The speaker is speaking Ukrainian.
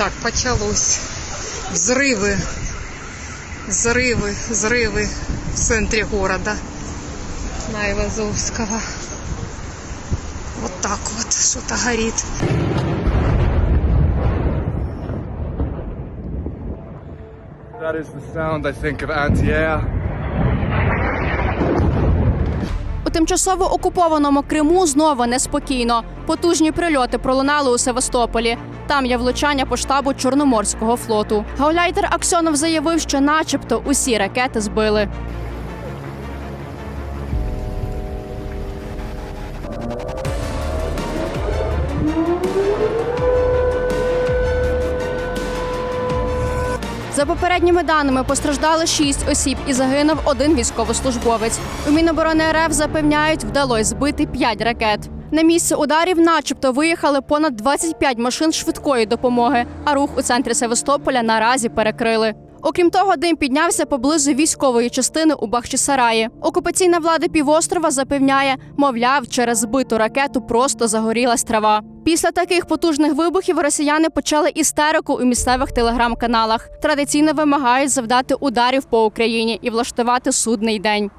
Так, почалось. Взрывы. Взрывы, взрывы в центре города. На Ивазовского. Вот так вот что-то горит. That is the sound, I think, of anti-air. Тимчасово окупованому Криму знову неспокійно. Потужні прильоти пролунали у Севастополі. Там є влучання по штабу Чорноморського флоту. Гауляйтер Аксьонов заявив, що, начебто, усі ракети збили. За попередніми даними постраждали шість осіб і загинув один військовослужбовець. У Міноборони РФ запевняють, вдалося збити п'ять ракет. На місце ударів, начебто, виїхали понад 25 машин швидкої допомоги, а рух у центрі Севастополя наразі перекрили. Окрім того, дим піднявся поблизу військової частини у Бахчисараї. Окупаційна влада півострова запевняє, мовляв, через збиту ракету просто загорілась трава. Після таких потужних вибухів росіяни почали істерику у місцевих телеграм-каналах. Традиційно вимагають завдати ударів по Україні і влаштувати судний день.